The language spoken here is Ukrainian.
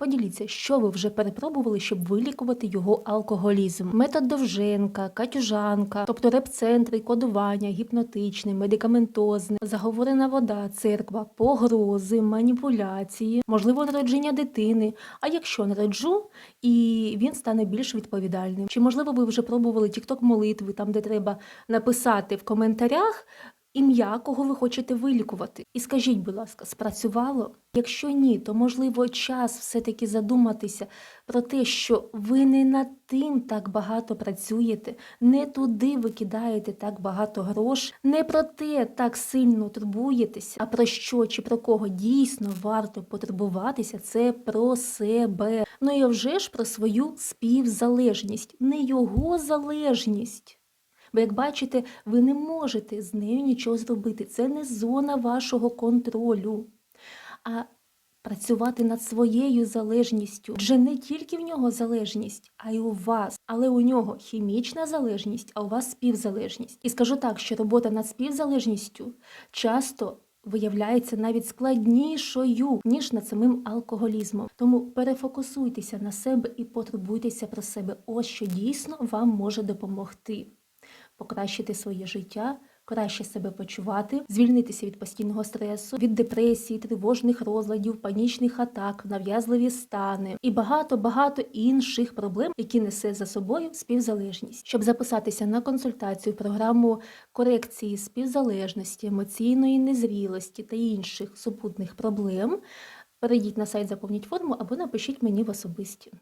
Поділіться, що ви вже перепробували, щоб вилікувати його алкоголізм. Метод Довженка, Катюжанка, тобто репцентри, кодування, гіпнотичний, медикаментозний, заговорена вода, церква, погрози, маніпуляції, можливо, народження дитини. А якщо народжу, і він стане більш відповідальним. Чи можливо ви вже пробували тікток молитви, там де треба написати в коментарях ім'я, кого ви хочете вилікувати? І скажіть, будь ласка, спрацювало? Якщо ні, то можливо час все-таки задуматися про те, що ви не над тим так багато працюєте, не туди викидаєте так багато грошей, не про те так сильно турбуєтеся, а про що чи про кого дійсно варто потурбуватися, це про себе. Ну і вже ж про свою співзалежність, не його залежність. Бо, як бачите, ви не можете з нею нічого зробити. Це не зона вашого контролю. А працювати над своєю залежністю. Адже не тільки в нього залежність, а й у вас. Але у нього хімічна залежність, а у вас співзалежність. І скажу так, що робота над співзалежністю часто. Виявляється навіть складнішою, ніж над самим алкоголізмом. Тому перефокусуйтеся на себе і потурбуйтеся про себе. Ось що дійсно вам може допомогти покращити своє життя, краще себе почувати, звільнитися від постійного стресу, від депресії, тривожних розладів, панічних атак, нав'язливі стани і багато багато інших проблем, які несе за собою співзалежність. Щоб записатися на консультацію, програму корекції співзалежності, емоційної незрілості та інших супутних проблем. Перейдіть на сайт, заповніть форму або напишіть мені в особисті.